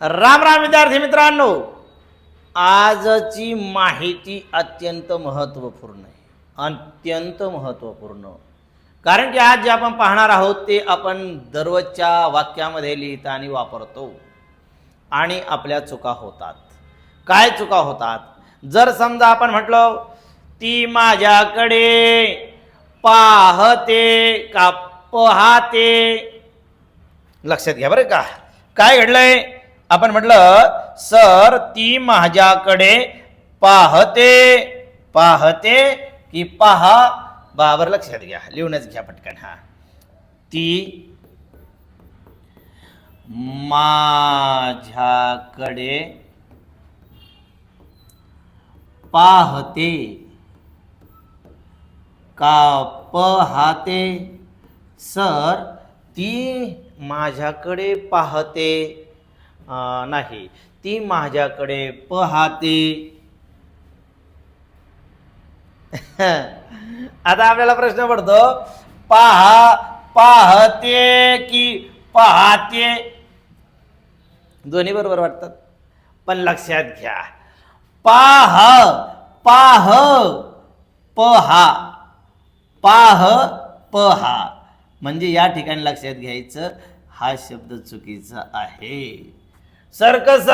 राम राम विद्यार्थी मित्रांनो आजची माहिती अत्यंत महत्त्वपूर्ण आहे. अत्यंत महत्त्वपूर्ण. कारण की आज जे आपण पाहणार आहोत ते आपण दररोजच्या वाक्यामध्ये लिहिताना वापरतो. आणि आपल्या चुका होतात. काय चुका होतात? जर समजा आपण म्हटलं ती माझ्याकडे पाहते का पहाते? लक्षात घ्या बरं का. काय घडलंय? आपण म्हटलं सर ती माझ्याकडे पाहते पाहते की पहा. बाबर लक्षात घ्या लिहूनच घ्या पटकन हा. ती माझ्याकडे पाहते का पाहते? सर ती माझ्याकडे पाहते. नाही. ती माझ्याकडे पहाते. आता आपल्याला प्रश्न पडतो पाहा पाहते की पाहते? दोन्ही बरोबर वाटतात? पण लक्षात घ्या. पाह पाह पहा. पाह पहा. म्हणजे या ठिकाणी लक्षात घ्यायचं हा शब्द चुकीचा आहे. सर कस?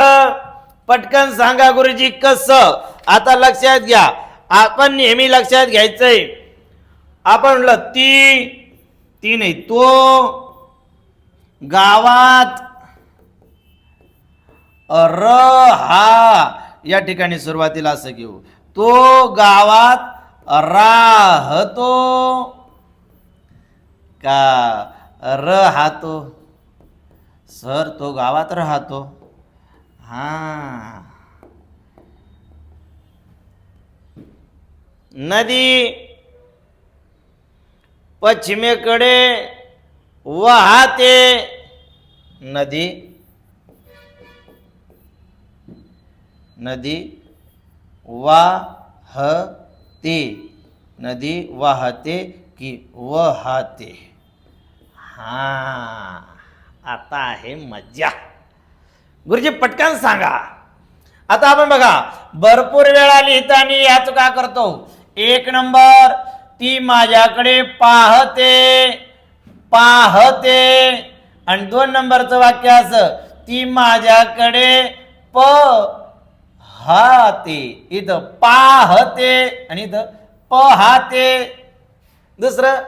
पटकन सांगा गुरुजी कस? आता लक्षात घ्या. आपण नेहमी लक्षात घ्यायचंय. आपण म्हणलं ती ती नाही तो गावात र हा या ठिकाणी सुरुवातीला असं घेऊ. तो गावात राहतो का? राहतो सर तो गावात राहतो. हा. नदी पश्चिमेकडे वाहते नदी. नदी वाहते. नदी वाहते की वाहते. हा. आता आहे मज्जा. गुरुजी पटकन सांगा. आता आपण बघा भरपूर वेळा लिहिताना या चुका करतो. एक नंबर ती माझ्याकडे पाहते पाहते. आणि दोन नंबरचं वाक्य असं ती माझ्याकडे प हाते इथं पाहते आणि इथं पहाते. दुसरं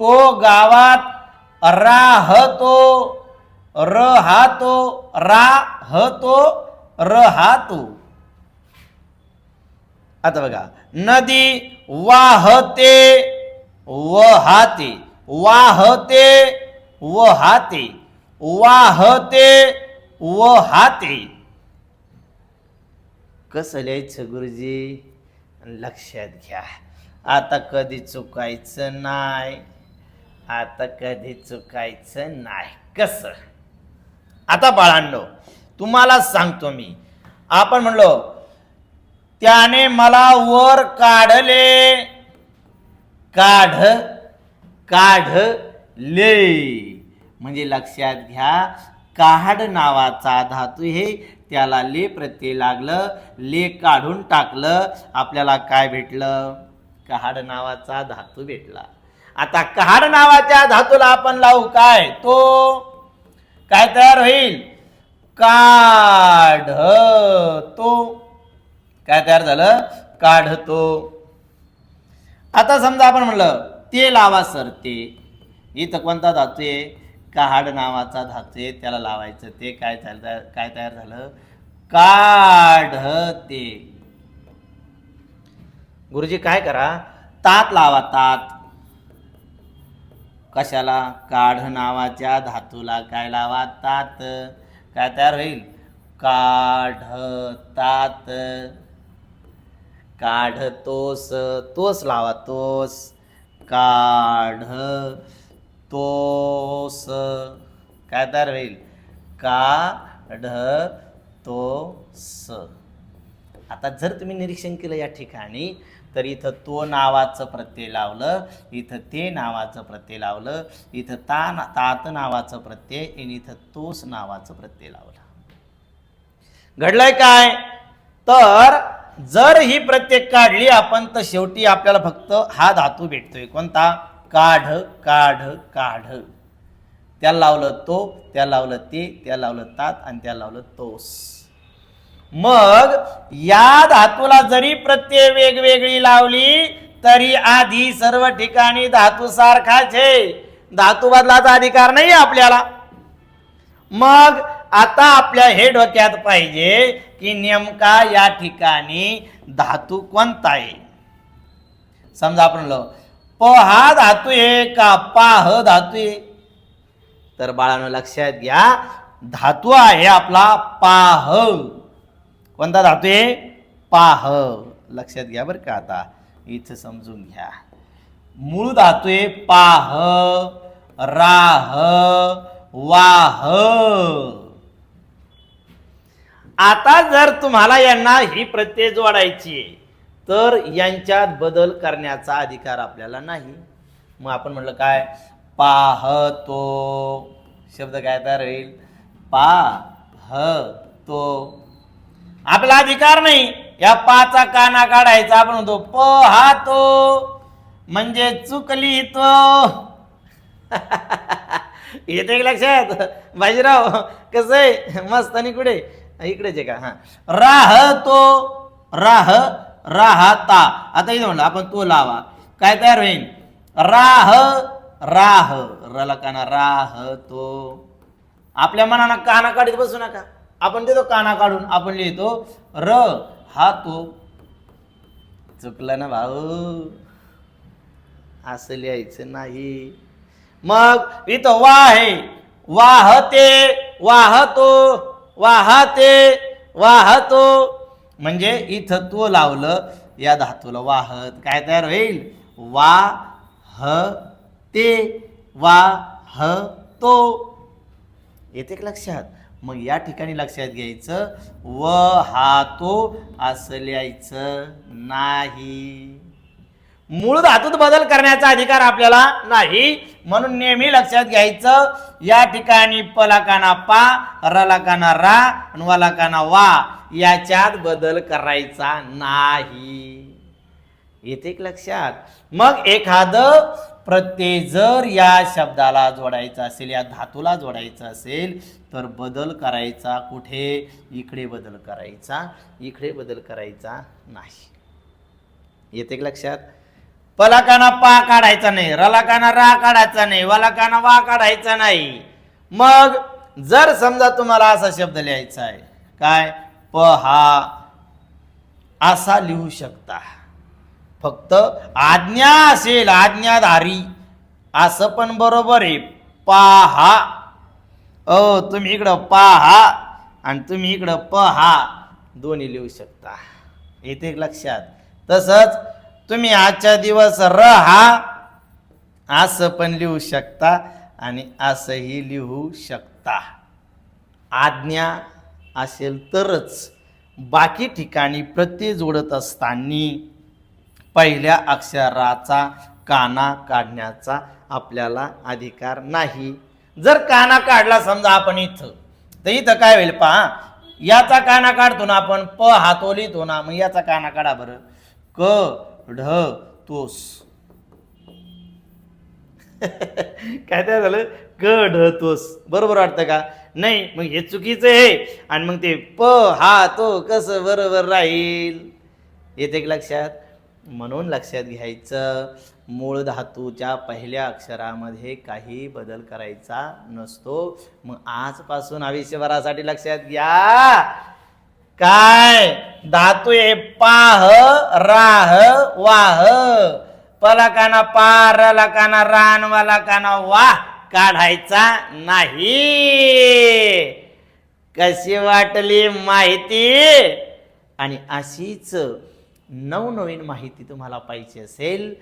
तो गावात राहतो. रहातो राहतो रहातो. आता बघा नदी वाहते वहाते. वाहते वहाते. वाहते वहाते. कसं लिहायचं गुरुजी? लक्षात घ्या. आता कधी चुकायचं नाही. आता कधी चुकायचं नाही. कसं? आता बाळांडो तुम्हाला सांगतो मी. आपण म्हणलो त्याने मला वर काढले. काढ काढले म्हणजे लक्षात घ्या काढ नावाचा धातू हे त्याला ले प्रत्यय लागलं. ले काढून टाकलं. आपल्याला काय भेटलं? कहाड नावाचा धातू भेटला. आता कहाड नावाच्या धातूला आपण लावू काय? तो काय तयार होईल? काढतो. काय तयार झालं? काढतो. आता समजा आपण म्हणलं ते लावा सर ते. इथं कोणता धातू आहे? काढ नावाचा धातू आहे. त्याला लावायचं ते. काय झालं? काय तयार झालं? काढते. गुरुजी काय करा? तात लावा तात. कशाला काढ नावाच्या धातूला काय लावा तात काय तयार होईल? काढतात. काढतोस तोस लावा तोस काढ तोस काय तयार होईल? काढ तोस आता जर तुम्ही निरीक्षण केलं या ठिकाणी तर इथं तो नावाचं प्रत्यय लावलं इथं ते नावाचं प्रत्यय लावलं इथं ता ना तात नावाचं प्रत्यय आणि इथं तोस नावाचं प्रत्यय लावलं. घडलंय काय? तर जर ही प्रत्येक काढली आपण तर शेवटी आपल्याला फक्त हा धातू भेटतोय. कोणता? काढ काढ काढ. त्याला लावलं तो त्या लावलं ते त्या लावलं तात आणि त्या लावलं तोस. मग या धातूला जरी प्रत्यय वेगवेगळी लावली तरी आधी सर्व ठिकाणी धातू सारखाच. आहे धातू बदलाचा अधिकार नाही आपल्याला. मग आता आपल्या हे डोक्यात पाहिजे की नेमका या ठिकाणी धातू कोणता आहे? समजा आपण म्हणलो प हा धातू आहे का पा ह धातू आहे? तर बाळानं लक्षात घ्या धातू आहे आपला पाह कोणता धातू आहे? पाह. लक्षात घ्या बरं का आता. इथं समजून घ्या. मूळ धातू आहे पाह राह वाह. आता जर तुम्हाला यांना ही प्रत्यय जोडायची आहे तर यांच्यात बदल करण्याचा अधिकार आपल्याला नाही. मग आपण म्हटलं काय? पाहतो. शब्द काय तयार होईल? पा ह तो आपला अधिकार नाही. या पाचा काना काढायचा आपण म्हणतो प हा तो. म्हणजे चुकली तो. येते लक्षात? बाजीराव कसं आहे? मस्त आणि कुठे? इकडेच आहे का? हा. राह तो राह राहता. आता इथे म्हणलं आपण तो लावा. काय तयार होईल राह राह. रला काना राह तो आपल्या मनानं काना काढीत बसू नका. आपण देतो काना काढून आपण लिहितो र हा तो चुकला ना भाऊ. असं लिहायचं नाही. मग इथं वा आहे. वाहते वाहतो वाहते वाहतो. म्हणजे इथं तो लावलं या धातूला वाहत. काय तयार होईल? वा ह ते वा ह तो येते लक्षात? मग या ठिकाणी लक्षात घ्यायचं व हा तो असं लिहायचं नाही. मूळ धातूत बदल करण्याचा अधिकार आपल्याला नाही. म्हणून नेहमी लक्षात घ्यायचं या ठिकाणी पलाकाना पा रलाकाना रा आणि वलाकाना वा याच्यात बदल करायचा नाही. येते लक्षात. मग एखादं प्रत्यय जर या शब्दाला जोडायचा असेल या धातूला जोडायचा असेल तर बदल करायचा कुठे? इकडे बदल करायचा इकडे बदल करायचा नाही. येते लक्षात? पलाकाना पा काढायचा नाही रलाकाना रा काढायचा नाही वलाकाना वा काढायचा नाही. मग जर समजा तुम्हाला असा शब्द लिहायचा आहे काय? प हा असा लिहू शकता. फक्त आज्ञा असेल आज्ञाधारी. असं पण बरोबर आहे. पहा. अ तुम्ही इकडं पहा आणि तुम्ही इकडं पहा. दोन्ही लिहू शकता. येते लक्षात. तसंच तुम्ही आजच्या दिवस रहा. असं पण लिहू शकता आणि असंही लिहू शकता. आज्ञा असेल तरच. बाकी ठिकाणी प्रत्यय जोडत असताना पहिल्या अक्षराचा काना काढण्याचा आपल्याला अधिकार नाही. जर काना काढला समजा आपण इथं तर इथं काय होईल पहा याचा काना काढतो ना आपण प हातो लिहितो ना मग याचा काना काढा बरं. क ढ तोस. काय त्या झालं? क ढ तोस. बरोबर वाटतं का? नाही मग हे चुकीचं आहे. आणि मग ते प हा तो कसं बरोबर राहील? येते लक्षात? म्हणून लक्षात घ्यायचं. मूळ धातूच्या पहिल्या अक्षरामध्ये काही बदल करायचा नसतो. मग आजपासून आयुष्यभरासाठी लक्षात घ्या. काय? धातू आहे पाह राह वाह. पलकाना पार लकाना रान वालाकाना वाह काढायचा नाही. कशी वाटली माहिती? आणि अशीच नवनवीन माहिती तुम्हाला पाहिजे असेल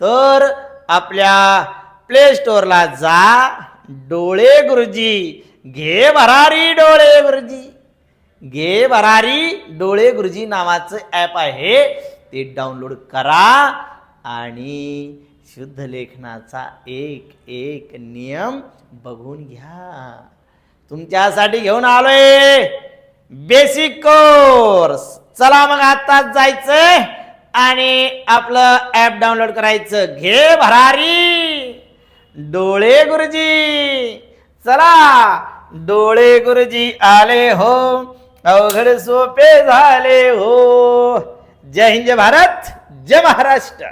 तर आपल्या प्ले स्टोअरला जा. डोळे गुरुजी घे भरारी डोळे गुरुजी. घे भरारी डोळे गुरुजी नावाचं ॲप आहे. ते डाउनलोड करा आणि शुद्ध लेखनाचा एक एक नियम बघून घ्या. तुमच्यासाठी घेऊन आलोय बेसिक कोर्स चला मग आताच जायचं आणि आपलं ऍप डाउनलोड करायचं. घे भरारी. डोळे गुरुजी. चला. डोळे गुरुजी आले हो. अवघड सोपे झाले हो. जय हिंद जय भारत. जय महाराष्ट्र.